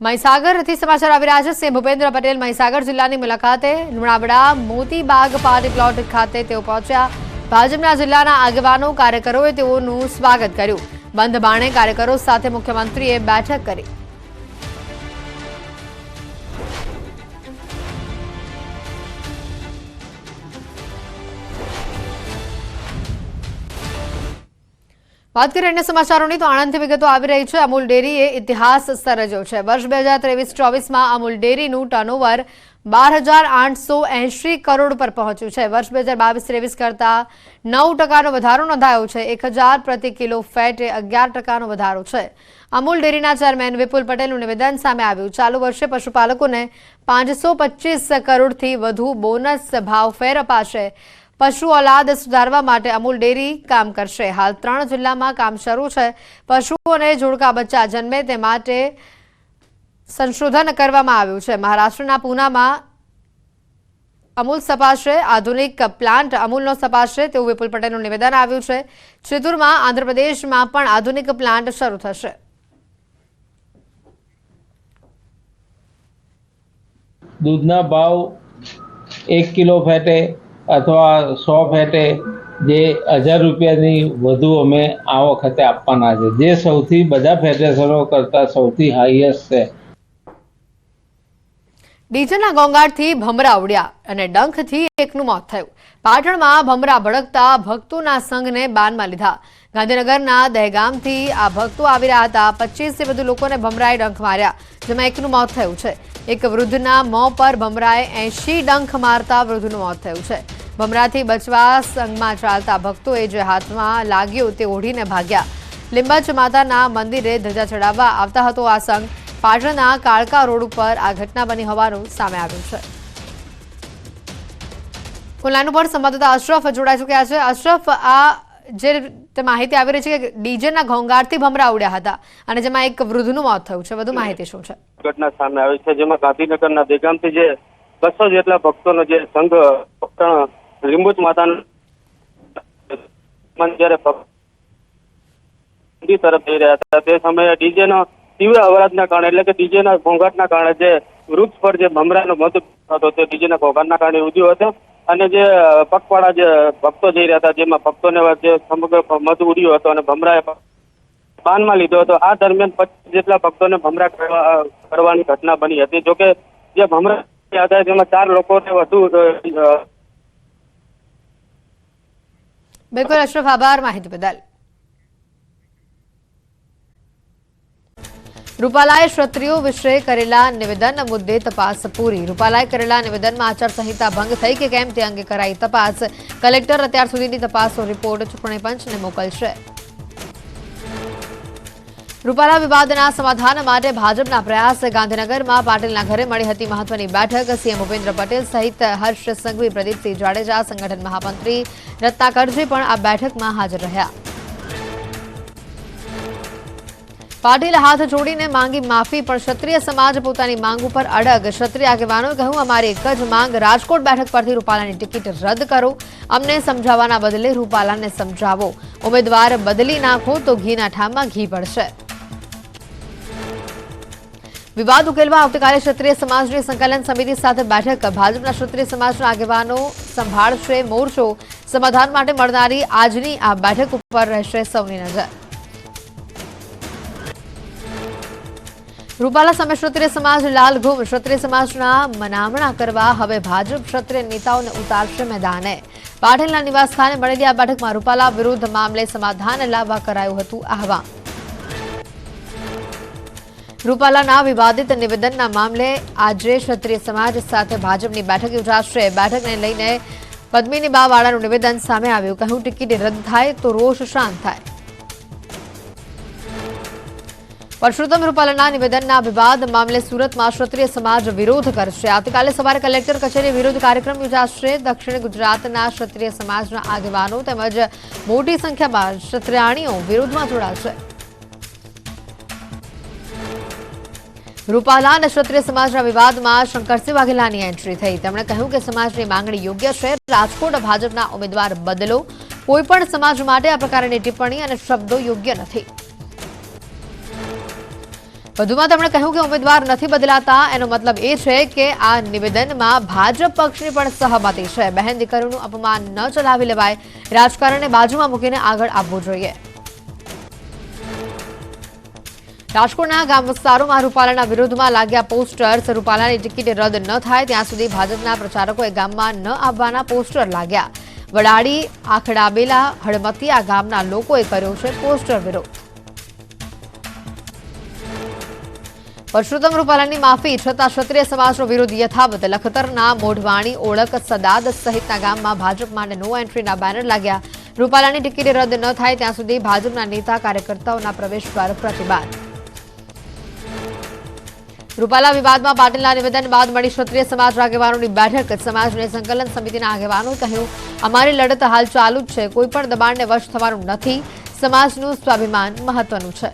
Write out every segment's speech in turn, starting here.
મહીસાગરથી સમાચાર આવી રહ્યા છે. સીએમ ભૂપેન્દ્ર પટેલ મહીસાગર જિલ્લાની મુલાકાતે લુણાવડા મોતીબાગ પાર્ટી પ્લોટ ખાતે તેઓ પહોંચ્યા. ભાજપના જિલ્લાના આગેવાનો, કાર્યકરોએ તેઓનું સ્વાગત કર્યું. બંધ બાણે કાર્યકરો સાથે મુખ્યમંત્રીએ બેઠક કરી. વાત કરીએ અન્ય સમાચારોની, તો આણંદથી વિગતો આવી રહી છે. અમૂલ ડેરીએ ઇતિહાસ સર્જ્યો છે. વર્ષ બે હજાર ત્રેવીસ ચોવીસમાં અમૂલ ડેરીનું ટર્નઓવર બાર હજાર આઠસો એંશી કરોડ પર પહોંચ્યું છે. વર્ષ બે હજાર બાવીસ ત્રેવીસ કરતાં નવ ટકાનો વધારો નોંધાયો છે. એક હજાર પ્રતિ કિલો ફેટે અગિયાર ટકાનો વધારો છે. અમૂલ ડેરીના ચેરમેન વિપુલ પટેલનું નિવેદન સામે આવ્યું. ચાલુ વર્ષે પશુપાલકોને પાંચસો પચીસ કરોડથી વધુ બોનસ ભાવ ફેર અપાશે પશુ ઓલાદ સુધારવા માટે અમૂલ ડેરી કામ કરશે. હાલ ત્રણ જિલ્લામાં કામ શરૂ છે. પશુઓને જોડકા બચ્ચા જન્મે તે માટે સંશોધન કરવામાં આવ્યું છે. મહારાષ્ટ્રના પૂનામાં અમૂલ સપાશે. આધુનિક પ્લાન્ટ અમૂલનો સપાશે તેવું વિપુલ પટેલનું નિવેદન આવ્યું છે. ચિતુરમાં આંધ્રપ્રદેશમાં પણ આધુનિક પ્લાન્ટ શરૂ થશે. દૂધના ભાવ એક કિલો ફેટે અથવા સો ફેટે જે હજાર રૂપિયાની વધુ અમે આ વખતે આપવાના છે. જે સૌથી બધા ફેડરેશનો કરતાં સૌથી હાઈએસ્ટ છે. ડીજેના ગોંગાટથી ભમરા ઉડ્યા અને ડંખથી એકનું મોત થયું. પાટણમાં ભમરા ભડકતા ભક્તોના સંઘને બાનમાં લીધા. ગાંધીનગરના દહેગામથી આ ભક્તો આવી રહ્યા હતા. પચીસથી વધુ લોકોને ભમરાએ ડંખ માર્યા, જેમાં એકનું મોત થયું છે. એક વૃદ્ધના મોં પર ભમરાએ એંશી ડંખ મારતા વૃદ્ધનું મોત થયું છે. ભમરાથી બચવા સંઘમાં ચાલતા ભક્તોએ જે હાથમાં લાગ્યું તે ઓઢીને ભાગ્યા. લીંબચ માતાના મંદિરે ધજા ચડાવવા આવતા હતો આ સંઘ. પાટણના કાળકા રોડ ઉપર આ ઘટના બની હોવાનું સામે આવ્યું છે. ખુલ્લાનું પર સંવાદદાતા અશરફ જોડાઈ ચૂક્યા છે. અશરફ, આ જે માહિતી આવી રહી છે કે ડીજેના ઘોંઘાટથી ભમરા ઉડ્યા હતા અને જેમાં એક વૃદ્ધનું મોત થયું છે. વધુ માહિતી શું છે? ઘટના સામે આવી છે, જેમાં ગાંધીનગરના દેગામથી જે બસો જેટલા ભક્તોનો જે સંઘ લીંબુજ માતાના જ્યારે ભક્ત તરફ જઈ રહ્યા હતા, તે સમયે ડીજેનો તીવ્ર અવરાધના કારણે, એટલે કે ડીજેના ઘોંઘાટના કારણે જે વૃક્ષ પર જે ભમરાનો મધ હતો, તે ડીજેના ઘોંઘાટના કારણે ઉદ્યો હતો. અને જે પગપાળા જે ભક્તો જઈ રહ્યા હતા, જેમાં ભક્તોને જે સમગ્ર મધ ઉડ્યો હતો અને ભમરાએ પાનમાં લીધો હતો, આ દરમિયાન પચીસ જેટલા ભક્તોને ભમરા કરવા- કરવાની ઘટના બની હતી. જોકે જે ભમરા હતા તેમાં ચાર લોકોને વધુ બિલકુલ, અશરફ, આભાર માહિતી બદલ. રૂપાલાએ ક્ષત્રિયો વિશે કરેલા નિવેદન મુદ્દે તપાસ પૂરી. રૂપાલાએ કરેલા નિવેદનમાં આચારસંહિતા ભંગ થઈ કે કેમ તે અંગે કરાઈ તપાસ. કલેક્ટર અત્યાર સુધીની તપાસનો રિપોર્ટ ચૂંટણી પંચને મોકલશે. રૂપાલા વિવાદના સમાધાન માટે ભાજપના પ્રયાસ ગાંધીનગરમાં પાટીલના ઘરે મળી હતી મહત્વની બેઠક. સીએમ ભૂપેન્દ્ર પટેલ સહિત હર્ષ સંઘવી પ્રદીપસિંહ જાડેજા, સંગઠન મહામંત્રી રત્નાકરજી પણ આ બેઠકમાં હાજર રહ્યા. પાટીલ હાથ જોડીને માંગી માફી, પણ ક્ષત્રિય સમાજ પોતાની માંગ ઉપર અડગ. ક્ષત્રિય આગેવાનોએ કહ્યું, અમારી એક જ માંગ, રાજકોટ બેઠક પરથી રૂપાલાની ટિકિટ રદ કરો. અમને સમજાવવાના બદલે રૂપાલાને સમજાવો. ઉમેદવાર બદલી નાખો તો ઘીના ઠામમાં ઘી પડશે વિવાદ ઉકેલવા આવતીકાલે ક્ષત્રિય સમાજની સંકલન સમિતિ સાથે બેઠક. ભાજપના ક્ષત્રિય સમાજના આગેવાનો સંભાળશે, મોરચો. સમાધાન માટે મળનારી આજની આ બેઠક ઉપર રહેશે સૌની નજર. રૂપાલા સામે ક્ષત્રિય સમાજ, લાલ ઘુમ. ક્ષત્રિય સમાજના મનામણા કરવા હવે ભાજપ ક્ષત્રિય નેતાઓને ઉતારશે મેદાને. પાટીલના નિવાસસ્થાને મળેલી આ બેઠકમાં રૂપાલા વિરુદ્ધ મામલે સમાધાન લાવવા કરાયું હતું આહવાન. રૂપાલાના વિવાદિત નિવેદનના મામલે આજે ક્ષત્રિય સમાજ સાથે ભાજપની બેઠક યોજાશે. બેઠકને લઈને પદ્મિની બાવાળાનું નિવેદન સામે આવ્યું. કહ્યું, ટિકિટ રદ થાય તો રોષ શાંત થાય. પરસોત્તમ રૂપાલાના નિવેદનના વિવાદ મામલે સુરતમાં ક્ષત્રિય સમાજ વિરોધ કરશે. આવતીકાલે સવારે કલેક્ટર કચેરી વિરોધ કાર્યક્રમ યોજાશે. દક્ષિણ ગુજરાતના ક્ષત્રિય સમાજના આગેવાનો તેમજ મોટી સંખ્યામાં ક્ષત્રિયાણીઓ વિરોધમાં જોડાશે. રૂપાલા અને ક્ષત્રિય સમાજના વિવાદમાં શંકરસિંહ વાઘેલાની એન્ટ્રી થઈ. તેમણે કહ્યું કે સમાજની માંગણી યોગ્ય છે. રાજકોટ ભાજપના ઉમેદવાર બદલો. કોઈપણ સમાજ માટે આ પ્રકારની ટિપ્પણી અને શબ્દો યોગ્ય નથી. વધુમાં તેમણે કહ્યું કે ઉમેદવાર નથી બદલાતા, એનો મતલબ એ છે કે આ નિવેદનમાં ભાજપ પક્ષની પણ સહમતી છે. બહેન દીકરીનું અપમાન ન ચલાવી લેવાય, રાજકારણને બાજુમાં મૂકીને આગળ આવવું જોઈએ. રાજકોટના ગામ વિસ્તારોમાં રૂપાલાના વિરોધમાં લાગ્યા પોસ્ટર્સ રૂપાલાની ટિકિટ રદ ન થાય, ત્યાં સુધી ભાજપના પ્રચારકોએ ગામમાં ન આવવાના પોસ્ટર લાગ્યા. વડાડી આખડાબેલા, હળમતિયા ગામના લોકોએ કર્યો છે પોસ્ટર વિરોધ. પરસોત્તમ રૂપાલાની માફી છતાં ક્ષત્રિય સમાજનો વિરોધ યથાવત. લખતરના મોઢવાણી, ઓળખ, સદાદ સહિતના ગામમાં ભાજપ માટે નો એન્ટ્રીના બેનર લાગ્યા. રૂપાલાની ટિકિટ રદ ન થાય ત્યાં સુધી ભાજપના નેતા કાર્યકર્તાઓના પ્રવેશ પર પ્રતિબંધ રૂપાલા વિવાદમાં પાટીલના નિવેદન બાદ મળી ક્ષત્રિય સમાજ આગેવાનોની બેઠક. સમાજને સંકલન સમિતિના આગેવાનોએ કહ્યું, અમારી લડત હાલ ચાલુ જ છે. કોઈ પણ દબાણને વશ થવાનું નથી. સમાજનું સ્વાભિમાન મહત્વનું છે.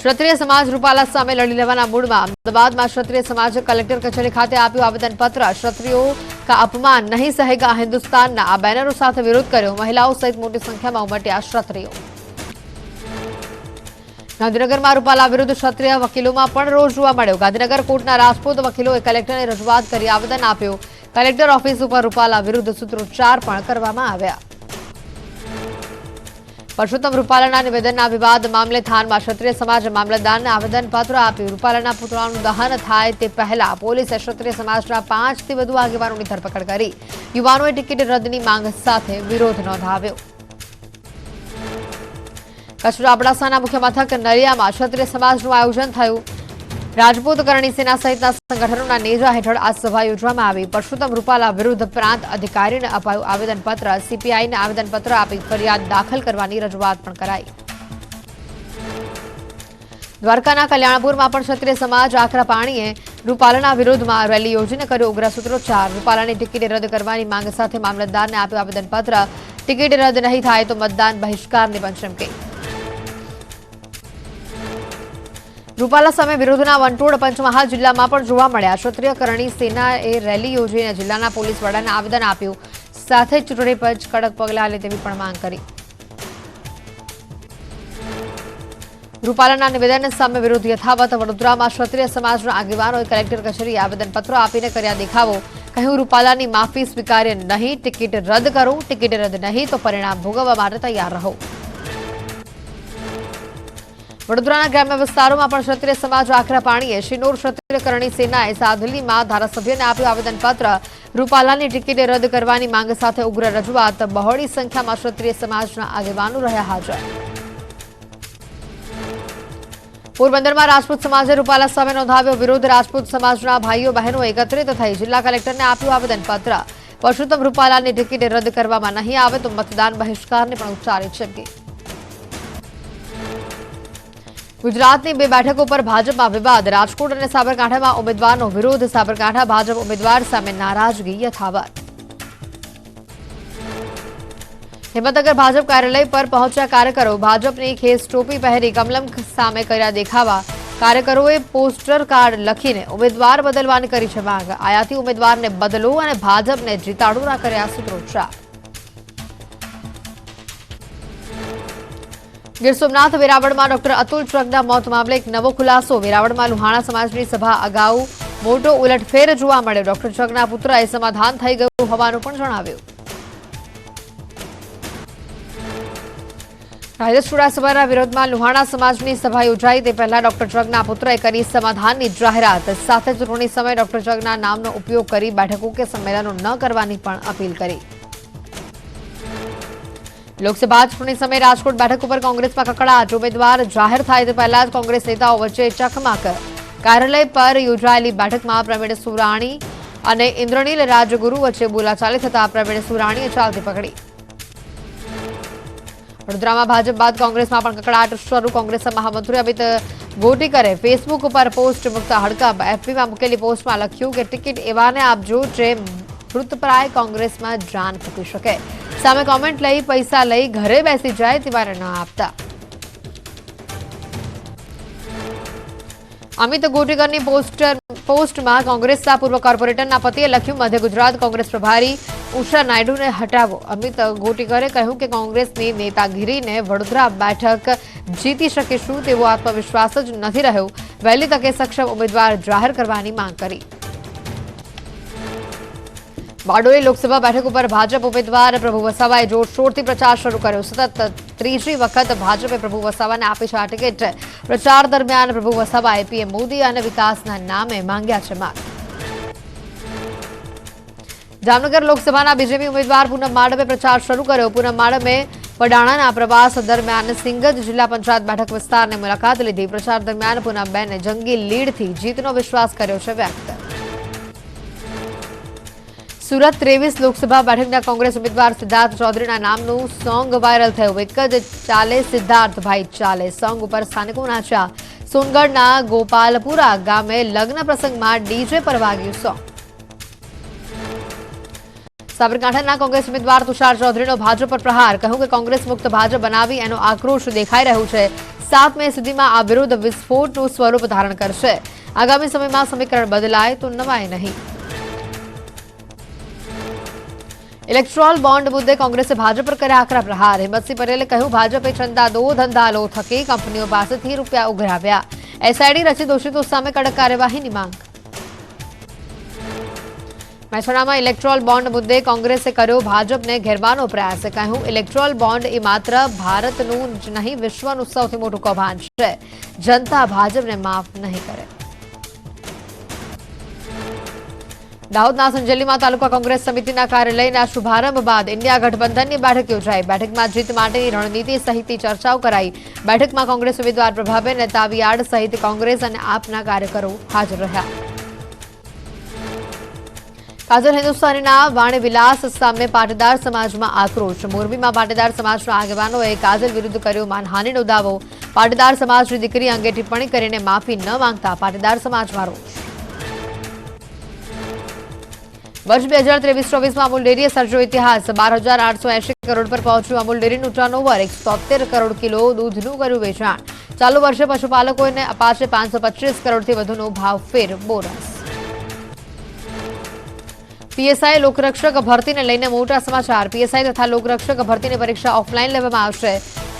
ક્ષત્રિય સમાજ રૂપાલા સામે લડી લેવાના મૂડમાં અમદાવાદમાં ક્ષત્રિય સમાજે કલેક્ટર કચેરી ખાતે આપ્યું આવેદનપત્ર. ક્ષત્રિયો કા અપમાન નહીં સહેગા હિન્દુસ્તાનના. આ બેનરો સાથે વિરોધ કર્યો. મહિલાઓ સહિત મોટી સંખ્યામાં ઉમટ્યા ક્ષત્રિયો. ગાંધીનગરમાં રૂપાલા વિરુદ્ધ ક્ષત્રિય વકીલોમાં પણ રોષ જોવા મળ્યો. ગાંધીનગર કોર્ટના રાજપૂત વકીલોએ કલેક્ટરને રજૂઆત કરી આવેદન આપ્યું. કલેક્ટર ઓફિસ ઉપર રૂપાલા વિરુદ્ધ સૂત્રોચ્ચાર પણ કરવામાં આવ્યા. પરસોત્તમ રૂપાલાના નિવેદનના વિવાદ મામલે થાનમાં ક્ષત્રિય સમાજ મામલતદારને આવેદનપત્ર આપ્યું. રૂપાલાના પુતળાનું દહન થાય તે પહેલા પોલીસે ક્ષત્રિય સમાજના પાંચથી વધુ આગેવાનોની ધરપકડ કરી. યુવાનોએ ટિકિટ રદની માંગ સાથે વિરોધ નોંધાવ્યો. કચ્છ અબડાસાના મુખ્ય મથક નલિયામાં ક્ષત્રિય સમાજનું આયોજન થયું. રાજપૂત કરણી સેના સહિતના સંગઠનોના નેજા હેઠળ આ સભા યોજવામાં આવી. પરસોત્તમ રૂપાલા વિરુદ્ધ પ્રાંત અધિકારીને અપાયું આવેદનપત્ર. સીપીઆઈને આવેદનપત્ર આપી ફરિયાદ દાખલ કરવાની રજૂઆત પણ કરાઈ. દ્વારકાના કલ્યાણપુરમાં પણ ક્ષત્રિય સમાજ આકરા પાણીએ રૂપાલાના વિરોધમાં રેલી યોજીને કર્યો ઉગ્ર સૂત્રોચ્ચાર. રૂપાલાની ટિકિટ રદ કરવાની માંગ સાથે મામલતદારને આપ્યું આવેદનપત્ર. ટિકિટ રદ નહીં થાય તો મતદાન બહિષ્કારની પણ ચીમકી. રૂપાલા સામે વિરોધના વંટોળ પંચમહાલ જિલ્લામાં પણ જોવા મળ્યા. ક્ષત્રિય કરણી સેનાએ રેલી યોજીને જિલ્લાના પોલીસ વડાને આવેદન આપ્યું. સાથે ચૂંટણી પંચ કડક પગલાં લે તેવી પણ માંગ કરી. રૂપાલાના નિવેદન સામે વિરોધ યથાવત. વડોદરામાં ક્ષત્રિય સમાજના આગેવાનોએ કલેક્ટર કચેરી આવેદનપત્રો આપીને કર્યા દેખાવો. કહ્યું, રૂપાલાની માફી સ્વીકાર્ય નહીં. ટિકિટ રદ કરો. ટિકિટ રદ નહીં તો પરિણામ ભોગવવા માટે તૈયાર રહો. વડોદરાના ગ્રામ્ય વિસ્તારોમાં પણ ક્ષત્રિય સમાજ આખરા પાણીએ શિનોર ક્ષત્રિય કરણી સેનાએ સાધલીમાં ધારાસભ્યને આપ્યું આવેદનપત્ર. રૂપાલાની ટિકિટ રદ કરવાની માંગ સાથે ઉગ્ર રજૂઆત. બહોળી સંખ્યામાં ક્ષત્રિય સમાજના આગેવાનો રહ્યા હાજર. પોરબંદરમાં રાજપૂત સમાજે રૂપાલા સામે નોંધાવ્યો વિરોધ. રાજપૂત સમાજના ભાઈઓ બહેનો એકત્રિત થઈ જિલ્લા કલેક્ટરને આપ્યું આવેદનપત્ર. પરસોત્તમ રૂપાલાની ટિકિટ રદ કરવામાં નહીં આવે તો મતદાન બહિષ્કારને પણ ઉચ્ચારી ચીમકી ગુજરાતની બે બેઠકો પર ભાજપમાં વિવાદ. રાજકોટ અને સાબરકાંઠામાં ઉમેદવારનો વિરોધ. સાબરકાંઠા ભાજપ ઉમેદવાર સામે નારાજગી યથાવત. હિંમતનગર ભાજપ કાર્યાલય પર પહોંચ્યા કાર્યકરો ભાજપની ખેસ ટોપી પહેરી કમલમ સામે કર્યા દેખાવા. કાર્યકરોએ પોસ્ટર કાર્ડ લખીને ઉમેદવાર બદલવાની કરી છે માંગ. આયાથી ઉમેદવારને બદલો અને ભાજપને જીતાડુના કર્યા સૂત્રોચ્ચાર. ગીર સોમનાથ, વેરાવળમાં ડોક્ટર અતુલ ટ્રકના મોત મામલે એક નવો ખુલાસો. વેરાવળમાં લુહાણા સમાજની સભા અગાઉ મોટો ઉલટફેર જોવા મળ્યો. ડોક્ટર ટ્રકના પુત્રએ સમાધાન થઈ ગયું હોવાનું પણ જણાવ્યું. રાજેશ ચુડાસમાના વિરોધમાં લુહાણા સમાજની સભા યોજાઈ. તે પહેલા ડોક્ટર જગના પુત્રએ કરી સમાધાનની જાહેરાત. સાથે ચૂંટણી સમયે ડોક્ટર જગના નામનો ઉપયોગ કરી બેઠકો કે સંમેલનો ન કરવાની પણ અપીલ કરી. લોકસભા ચૂંટણી સમયે રાજકોટ બેઠક ઉપર કોંગ્રેસમાં કકડાટ ઉમેદવાર જાહેર થાય તે પહેલા જ કોંગ્રેસ નેતાઓ વચ્ચે ચકમાક. કાર્યાલય પર યોજાયેલી બેઠકમાં પ્રવીણ સુરાણી અને ઇન્દ્રનીલ રાજગુરુ વચ્ચે બોલાચાલી થતા પ્રવીણ સુરાણીએ ચાલતી પકડી. વડોદરામાં ભાજપ બાદ કોંગ્રેસમાં પણ કકડાટ શરૂ. કોંગ્રેસના મહામંત્રી અમિત ગોટીકરે ફેસબુક ઉપર પોસ્ટ મૂકતા હડકંપ. એફપીમાં મૂકેલી પોસ્ટમાં લખ્યું કે ટિકિટ એવાને આપજો જે મૃતપ્રાય કોંગ્રેસમાં જાન ફૂકી શકે. સામે કોમેન્ટ લઈ, પૈસા લઈ ઘરે બેસી જાય તેવાને ન આપતા. અમિત ગોટીકરની પોસ્ટર, પોસ્ટમાં કોંગ્રેસના પૂર્વ કોર્પોરેટરના પતિએ લખ્યું, મધ્ય ગુજરાત કોંગ્રેસ પ્રભારી ઉષા નાયડુને હટાવો. અમિત ગોટીકરે કહ્યું કે કોંગ્રેસની નેતાગીરીને વડોદરા બેઠક જીતી શકીશું તેવો આત્મવિશ્વાસ જ નથી રહ્યો. વહેલી તકે સક્ષમ ઉમેદવાર જાહેર કરવાની માંગ કરી. બારડોલી લોકસભા બેઠક ઉપર ભાજપ ઉમેદવાર પ્રભુ વસાવાએ જોરશોરથી પ્રચાર શરૂ કર્યો. સતત ત્રીજી વખત ભાજપે પ્રભુ વસાવાને આપી છે આ ટિકિટ. પ્રચાર દરમિયાન પ્રભુ વસાવાએ પીએમ મોદી અને વિકાસના નામે માંગ્યા છે માગ. જામનગર લોકસભાના બીજેપી ઉમેદવાર પૂનમ માડમે પ્રચાર શરૂ કર્યો. પૂનમ માડમે પડાણાના પ્રવાસ દરમિયાન સિંગજ જિલ્લા પંચાયત બેઠક વિસ્તારની મુલાકાત લીધી. પ્રચાર દરમિયાન પૂનમબેને જંગી લીડથી જીતનો વિશ્વાસ કર્યો છે વ્યક્ત. સુરત ત્રેવીસ લોકસભા બેઠકના કોંગ્રેસ ઉમેદવાર સિદ્ધાર્થ ચૌધરીના નામનું સોંગ વાયરલ થયું. એક જ ચાલે સિદ્ધાર્થભાઈ ચાલે. સોંગ ઉપર સ્થાનિકોના નાચ્યા સોનગઢના ગોપાલપુરા ગામે લગ્ન પ્રસંગમાં ડીજે પર વાગ્યું સોંગ. સાબરકાંઠાના કોંગ્રેસ ઉમેદવાર તુષાર ચૌધરીનો ભાજપ પર પ્રહાર. કહ્યું કે કોંગ્રેસ મુક્ત ભાજપ બનાવી એનો આક્રોશ દેખાઈ રહ્યો છે. સાત મે સુધીમાં આ વિરોધ વિસ્ફોટનું સ્વરૂપ ધારણ કરશે. આગામી સમયમાં સમીકરણ બદલાય તો નવાય નહીં. ઇલેક્ટ્રોલ બોન્ડ મુદ્દે કોંગ્રેસે ભાજપ પર કર્યા આકરા પ્રહાર હિંમતસિંહ પટેલે કહ્યું ભાજપે ચંદા દો ધંધા લો થકી કંપનીઓ પાસેથી રૂપિયા ઉઘરાવ્યા એસઆઈડી રચી દોષિતો સામે કડક કાર્યવાહીની માંગ મહેસાણામાં ઇલેક્ટ્રોલ બોન્ડ મુદ્દે કોંગ્રેસે કર્યો ભાજપને ઘેરવાનો પ્રયાસ કહ્યું ઇલેક્ટ્રોલ બોન્ડ એ માત્ર ભારતનું જ નહીં વિશ્વનું સૌથી મોટું કૌભાંડ છે જનતા ભાજપને માફ નહીં કરે દાહોદના સંજેલીમાં તાલુકા કોંગ્રેસ સમિતિના કાર્યાલયના શુભારંભ બાદ ઇન્ડિયા ગઠબંધનની બેઠક યોજાઈ. બેઠકમાં જીત માટેની રણનીતિ સહિતની ચર્ચાઓ કરાઈ. બેઠકમાં કોંગ્રેસ ઉમેદવાર પ્રભાબેન તાવિયાડ સહિત કોંગ્રેસ અને આપના કાર્યકરો હાજર રહ્યા. કાજલ હિન્દુસ્તાનીના વાણીવિલાસ સામે પાટીદાર સમાજમાં આક્રોશ. મોરબીમાં પાટીદાર સમાજના આગેવાનોએ કાજલ વિરુદ્ધ કર્યો માનહાનિનો દાવો. પાટીદાર સમાજની દીકરી અંગે ટિપ્પણી કરીને માફી ન માંગતા પાટીદાર સમાજમાં રોષ. વર્ષ બે હજાર ત્રેવીસ, ચોવીસમાં અમૂલ ડેરીએ સર્જો ઇતિહાસ. બાર હજાર આઠસો એંશી કરોડ પર પહોંચ્યું અમૂલ ડેરીનું ટર્નઓવર એકસો કરોડ કિલો દૂધનું કર્યું વેચાણ. ચાલુ વર્ષે પશુપાલકોને અપાશે પાંચસો કરોડથી વધુનો ભાવફેર બોનસ. પીએસઆઈ લોકરક્ષક ભરતીને લઈને મોટા સમાચાર. પીએસઆઈ તથા લોકરક્ષક ભરતીની પરીક્ષા ઓફલાઈન લેવામાં આવશે.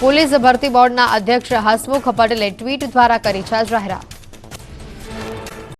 પોલીસ ભરતી બોર્ડના અધ્યક્ષ હસમુખ પટેલે ટ્વીટ દ્વારા કરી છે જાહેરાત.